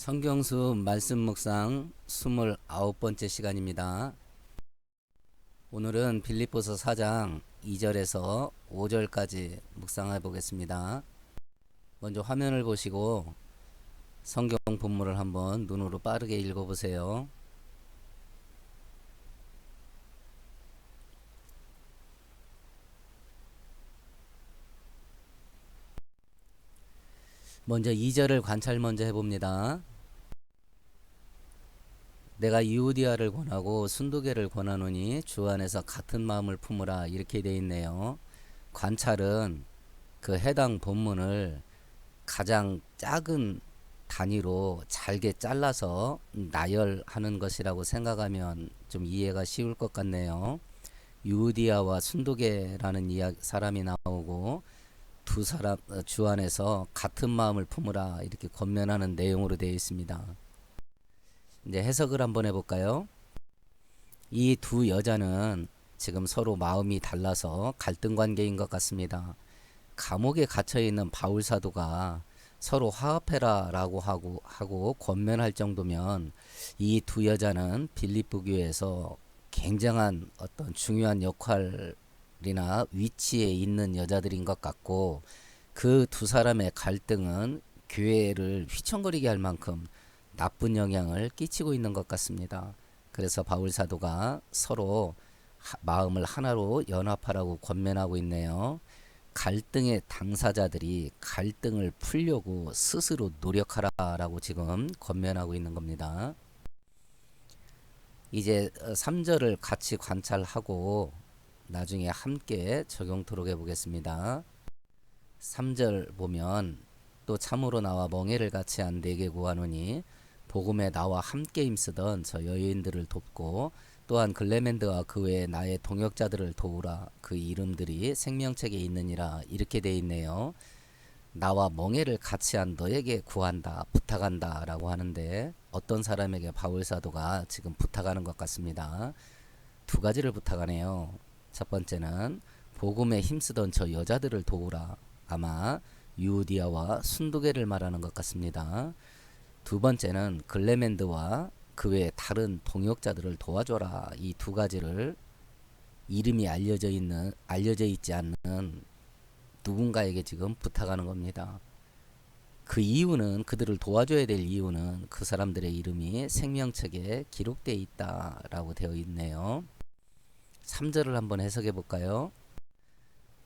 성경수 말씀 묵상 29번째 시간입니다. 오늘은 빌립보서 4장 2절에서 5절까지 묵상해 보겠습니다. 먼저 화면을 보시고 성경 본문을 한번 눈으로 빠르게 읽어 보세요. 먼저 2절을 관찰 먼저 해봅니다. 내가 이우디아를 권하고 순두개를 권하노니 주 안에서 같은 마음을 품으라 이렇게 돼 있네요. 관찰은 그 해당 본문을 가장 작은 단위로 잘게 잘라서 나열하는 것이라고 생각하면 좀 이해가 쉬울 것 같네요. 유디아와 순두개라는 사람이 나오고 두 사람 어, 주 안에서 같은 마음을 품으라 이렇게 권면하는 내용으로 되어 있습니다. 이제 해석을 한번 해볼까요? 이 두 여자는 지금 서로 마음이 달라서 갈등 관계인 것 같습니다. 감옥에 갇혀 있는 바울 사도가 서로 화합해라라고 하고 하고 권면할 정도면 이 두 여자는 빌립보 교회에서 굉장한 어떤 중요한 역할 이나 위치에 있는 여자들인 것 같고 그 두 사람의 갈등은 교회를 휘청거리게 할 만큼 나쁜 영향을 끼치고 있는 것 같습니다. 그래서 바울 사도가 서로 하, 마음을 하나로 연합하라고 권면하고 있네요. 갈등의 당사자들이 갈등을 풀려고 스스로 노력하라라고 지금 권면하고 있는 겁니다. 이제 3절을 같이 관찰하고 나중에 함께 적용 토록 해 보겠습니다. 3절 보면 또 참으로 나와 멍에를 같이 한 내게 구하노니 복음에 나와 함께 힘쓰던 저 여인들을 돕고 또한 글레멘드와 그 외에 나의 동역자들을 도우라 그 이름들이 생명책에 있느니라 이렇게 돼 있네요. 나와 멍에를 같이 한 너에게 구한다 부탁한다 라고 하는데 어떤 사람에게 바울 사도가 지금 부탁하는 것 같습니다. 두 가지를 부탁하네요. 첫 번째는 복음에 힘쓰던 저 여자들을 도우라. 아마 유디아와 순두개를 말하는 것 같습니다. 두 번째는 글레멘드와 그 외 다른 동역자들을 도와줘라. 이 두 가지를 이름이 알려져 있는 알려져 있지 않는 누군가에게 지금 부탁하는 겁니다. 그 이유는 그들을 도와줘야 될 이유는 그 사람들의 이름이 생명책에 기록되어 있다라고 되어 있네요. 3절을 한번 해석해 볼까요?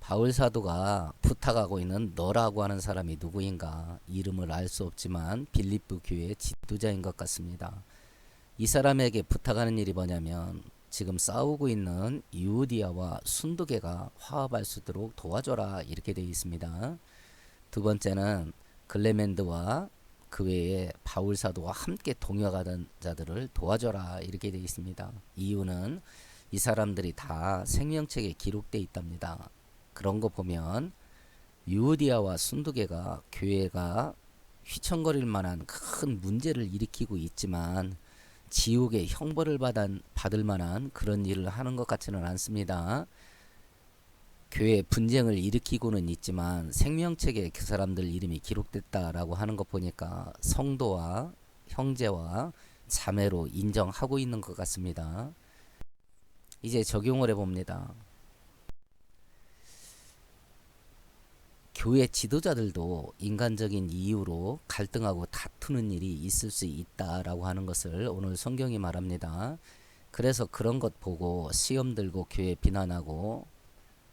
바울 사도가 부탁하고 있는 너라고 하는 사람이 누구인가 이름을 알 수 없지만 빌립보 교회의 지도자인 것 같습니다. 이 사람에게 부탁하는 일이 뭐냐면 지금 싸우고 있는 유디아와 순두개가 화합할 수 있도록 도와줘라 이렇게 되어 있습니다. 두 번째는 글레멘드와 그 외에 바울 사도와 함께 동역하던 자들을 도와줘라 이렇게 되어 있습니다. 이유는 이 사람들이 다 생명책에 기록돼 있답니다. 그런 거 보면 유디아와 순두개가 교회가 휘청거릴 만한 큰 문제를 일으키고 있지만 지옥의 형벌을 받은, 받을 만한 그런 일을 하는 것 같지는 않습니다. 교회 분쟁을 일으키고는 있지만 생명책에 그 사람들 이름이 기록됐다라고 하는 것 보니까 성도와 형제와 자매로 인정하고 있는 것 같습니다. 이제 적용을 해봅니다. 교회 지도자들도 인간적인 이유로 갈등하고 다투는 일이 있을 수 있다라고 하는 것을 오늘 성경이 말합니다. 그래서 그런 것 보고 시험 들고 교회 비난하고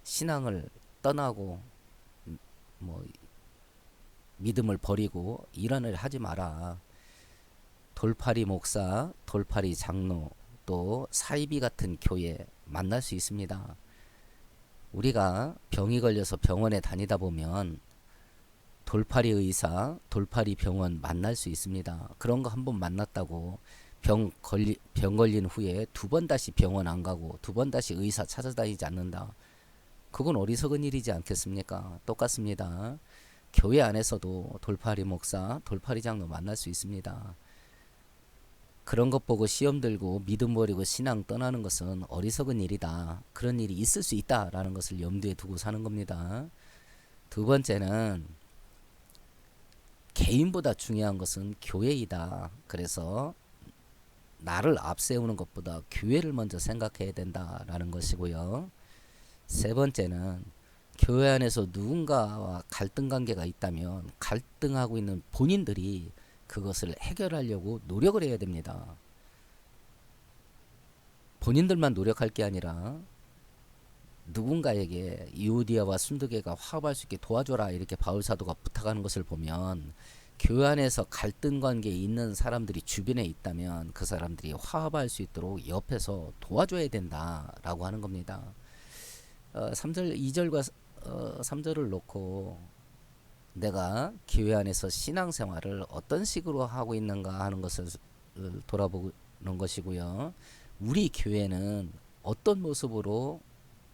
신앙을 떠나고 뭐 믿음을 버리고 이런 일 하지 마라. 돌파리 목사, 돌파리 장로, 또 사이비 같은 교회 만날 수 있습니다. 우리가 병이 걸려서 병원에 다니다 보면 돌파리 의사, 돌파리 병원 만날 수 있습니다. 그런 거 한 번 만났다고 병 걸리 병 걸린 후에 두 번 다시 병원 안 가고 두 번 다시 의사 찾아다니지 않는다. 그건 어리석은 일이지 않겠습니까? 똑같습니다. 교회 안에서도 돌파리 목사, 돌파리 장로 만날 수 있습니다. 그런 것 보고 시험 들고 믿음 버리고 신앙 떠나는 것은 어리석은 일이다. 그런 일이 있을 수 있다라는 것을 염두에 두고 사는 겁니다. 두 번째는 개인보다 중요한 것은 교회이다. 그래서 나를 앞세우는 것보다 교회를 먼저 생각해야 된다라는 것이고요. 세 번째는 교회 안에서 누군가와 갈등 관계가 있다면 갈등하고 있는 본인들이 그것을 해결하려고 노력을 해야 됩니다. 본인들만 노력할 게 아니라 누군가에게 이오디아와 순두개가 화합할 수 있게 도와줘라 이렇게 바울 사도가 부탁하는 것을 보면 교회 안에서 갈등 관계에 있는 사람들이 주변에 있다면 그 사람들이 화합할 수 있도록 옆에서 도와줘야 된다라고 하는 겁니다. 어, 3절 2절과 어, 3절을 놓고 내가 교회 안에서 신앙생활을 어떤 식으로 하고 있는가 하는 것을 돌아보는 것이고요. 우리 교회는 어떤 모습으로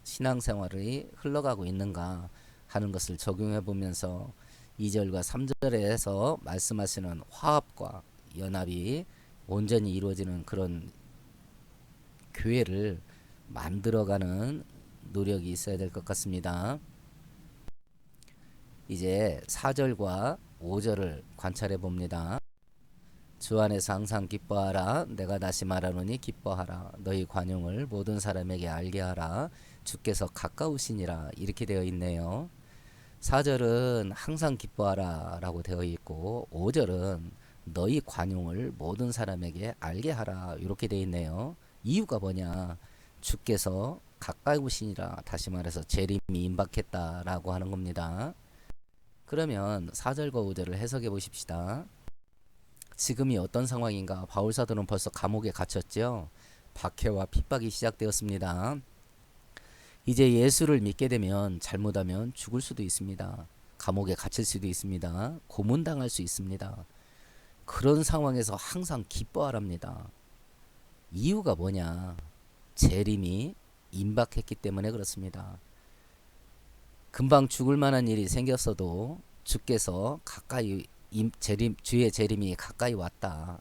신앙생활이 흘러가고 있는가 하는 것을 적용해 보면서 2절과 3절에서 말씀하시는 화합과 연합이 온전히 이루어지는 그런 교회를 만들어가는 노력이 있어야 될 것 같습니다. 이제 4절과 5절을 관찰해 봅니다. 주 안에서 항상 기뻐하라. 내가 다시 말하노니 기뻐하라. 너희 관용을 모든 사람에게 알게 하라. 주께서 가까우시니라. 이렇게 되어 있네요. 4절은 항상 기뻐하라 라고 되어 있고 5절은 너희 관용을 모든 사람에게 알게 하라 이렇게 되어 있네요. 이유가 뭐냐? 주께서 가까이 오시니라 다시 말해서 재림이 임박했다라고 하는 겁니다. 그러면 4절과 5절을 해석해 보십시다. 지금이 어떤 상황인가? 바울 사도는 벌써 감옥에 갇혔죠. 박해와 핍박이 시작되었습니다. 이제 예수를 믿게 되면 잘못하면 죽을 수도 있습니다. 감옥에 갇힐 수도 있습니다. 고문당할 수 있습니다. 그런 상황에서 항상 기뻐하랍니다. 이유가 뭐냐? 재림이 임박했기 때문에 그렇습니다. 금방 죽을 만한 일이 생겼어도 주께서 가까이 임, 재림, 주의 재림이 가까이 왔다.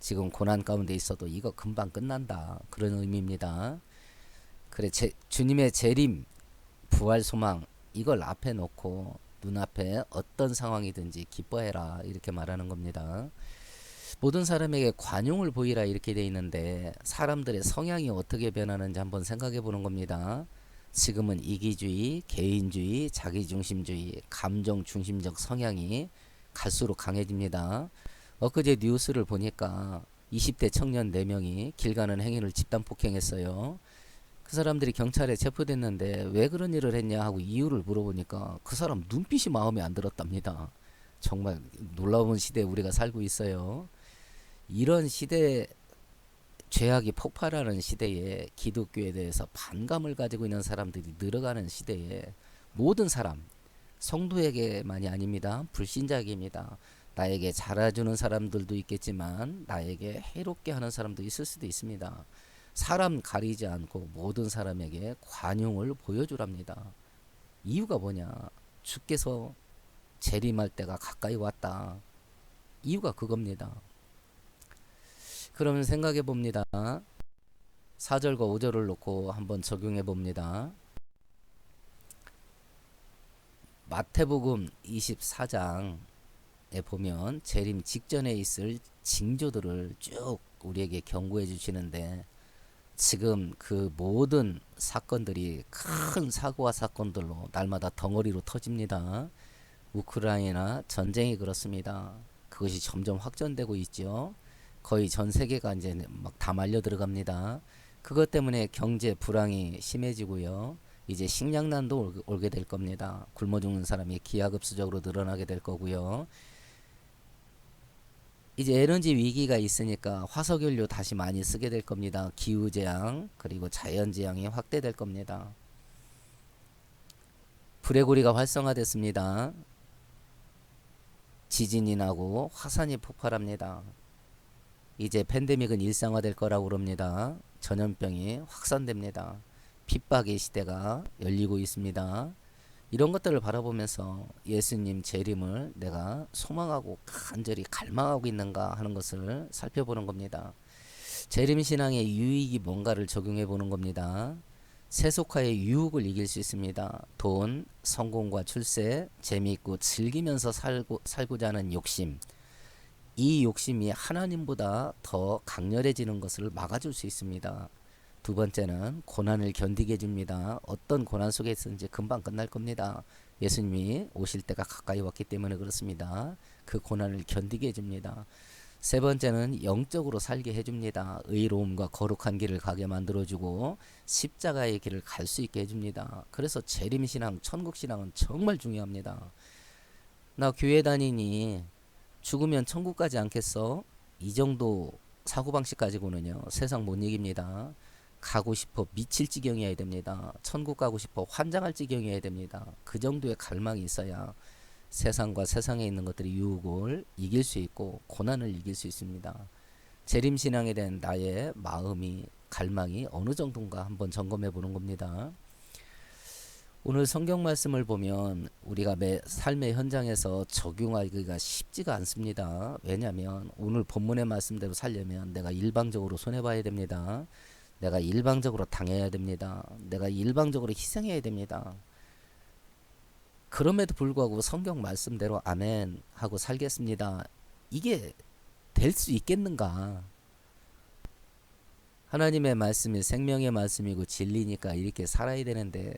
지금 고난 가운데 있어도 이거 금방 끝난다. 그런 의미입니다. 그래 제, 주님의 재림 부활 소망 이걸 앞에 놓고 눈앞에 어떤 상황이든지 기뻐해라 이렇게 말하는 겁니다. 모든 사람에게 관용을 보이라 이렇게 돼 있는데 사람들의 성향이 어떻게 변하는지 한번 생각해 보는 겁니다. 지금은 이기주의, 개인주의, 자기중심주의, 감정중심적 성향이 갈수록 강해집니다. 엊그제 뉴스를 보니까 20대 청년 4명이 길 가는 행인을 집단 폭행했어요. 그 사람들이 경찰에 체포됐는데 왜 그런 일을 했냐 하고 이유를 물어보니까 그 사람 눈빛이 마음에 안 들었답니다. 정말 놀라운 시대에 우리가 살고 있어요. 이런 시대 죄악이 폭발하는 시대에 기독교에 대해서 반감을 가지고 있는 사람들이 늘어가는 시대에 모든 사람 성도에게만이 아닙니다. 불신자에게입니다. 나에게 잘해주는 사람들도 있겠지만 나에게 해롭게 하는 사람도 있을 수도 있습니다. 사람 가리지 않고 모든 사람에게 관용을 보여주랍니다. 이유가 뭐냐? 주께서 재림할 때가 가까이 왔다. 이유가 그겁니다. 그러면 생각해 봅니다. 4절과 5절을 놓고 한번 적용해 봅니다. 마태복음 24장에 보면 재림 직전에 있을 징조들을 쭉 우리에게 경고해 주시는데 지금 그 모든 사건들이 큰 사고와 사건들로 날마다 덩어리로 터집니다. 우크라이나 전쟁이 그렇습니다. 그것이 점점 확전되고 있죠. 거의 전 세계가 이제 막 다 말려 들어갑니다. 그것 때문에 경제 불황이 심해지고요. 이제 식량난도 올게 될 겁니다. 굶어 죽는 사람이 기하급수적으로 늘어나게 될 거고요. 이제 에너지 위기가 있으니까 화석연료 다시 많이 쓰게 될 겁니다. 기후재앙 그리고 자연재앙이 확대될 겁니다. 불의 고리가 활성화됐습니다. 지진이 나고 화산이 폭발합니다. 이제 팬데믹은 일상화될 거라고 그럽니다. 전염병이 확산됩니다. 핍박의 시대가 열리고 있습니다. 이런 것들을 바라보면서 예수님 재림을 내가 소망하고 간절히 갈망하고 있는가 하는 것을 살펴보는 겁니다. 재림 신앙의 유익이 뭔가를 적용해 보는 겁니다. 세속화의 유혹을 이길 수 있습니다. 돈, 성공과 출세, 재미있고 즐기면서 살고, 살고자 하는 욕심. 이 욕심이 하나님보다 더 강렬해지는 것을 막아줄 수 있습니다. 두 번째는 고난을 견디게 해줍니다. 어떤 고난 속에 있든지 금방 끝날 겁니다. 예수님이 오실 때가 가까이 왔기 때문에 그렇습니다. 그 고난을 견디게 해줍니다. 세 번째는 영적으로 살게 해줍니다. 의로움과 거룩한 길을 가게 만들어주고 십자가의 길을 갈 수 있게 해줍니다. 그래서 재림신앙, 천국신앙은 정말 중요합니다. 나 교회 다니니 죽으면 천국 가지 않겠어? 이 정도 사고방식 가지고는요 세상 못 이깁니다. 가고 싶어 미칠 지경이어야 됩니다. 천국 가고 싶어 환장할 지경이어야 됩니다. 그 정도의 갈망이 있어야 세상과 세상에 있는 것들이 유혹을 이길 수 있고 고난을 이길 수 있습니다. 재림 신앙에 대한 나의 마음이 갈망이 어느 정도인가 한번 점검해 보는 겁니다. 오늘 성경 말씀을 보면 우리가 매 삶의 현장에서 적용하기가 쉽지가 않습니다. 왜냐하면 오늘 본문의 말씀대로 살려면 내가 일방적으로 손해 봐야 됩니다. 내가 일방적으로 당해야 됩니다. 내가 일방적으로 희생해야 됩니다. 그럼에도 불구하고 성경 말씀대로 아멘 하고 살겠습니다. 이게 될 수 있겠는가? 하나님의 말씀이 생명의 말씀이고 진리니까 이렇게 살아야 되는데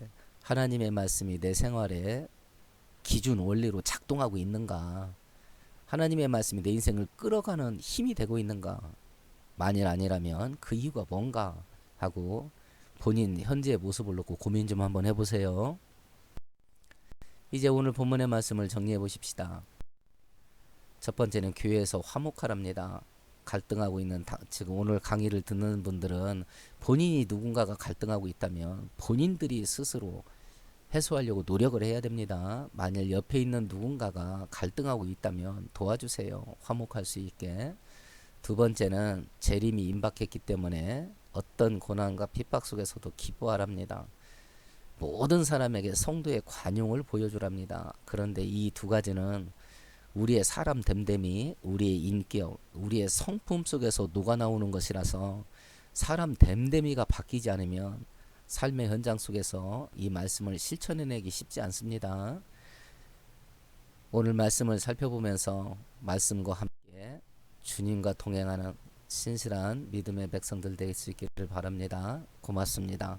하나님의 말씀이 내 생활에 기준 원리로 작동하고 있는가? 하나님의 말씀이 내 인생을 끌어가는 힘이 되고 있는가? 만일 아니라면 그 이유가 뭔가 하고 본인 현재의 모습을 놓고 고민 좀 한번 해보세요. 이제 오늘 본문의 말씀을 정리해 보십시다. 첫 번째는 교회에서 화목하랍니다. 갈등하고 있는 다- 지금 오늘 강의를 듣는 분들은 본인이 누군가가 갈등하고 있다면 본인들이 스스로 해소하려고 노력을 해야 됩니다. 만일 옆에 있는 누군가가 갈등하고 있다면 도와주세요. 화목할 수 있게. 두 번째는 재림이 임박했기 때문에 어떤 고난과 핍박 속에서도 기뻐하랍니다. 모든 사람에게 성도의 관용을 보여주랍니다. 그런데 이 두 가지는 우리의 사람 됨됨이, 우리의 인격, 우리의 성품 속에서 녹아나오는 것이라서 사람 됨됨이가 바뀌지 않으면 삶의 현장 속에서 이 말씀을 실천해내기 쉽지 않습니다. 오늘 말씀을 살펴보면서 말씀과 함께 주님과 동행하는 신실한 믿음의 백성들 될 수 있기를 바랍니다. 고맙습니다.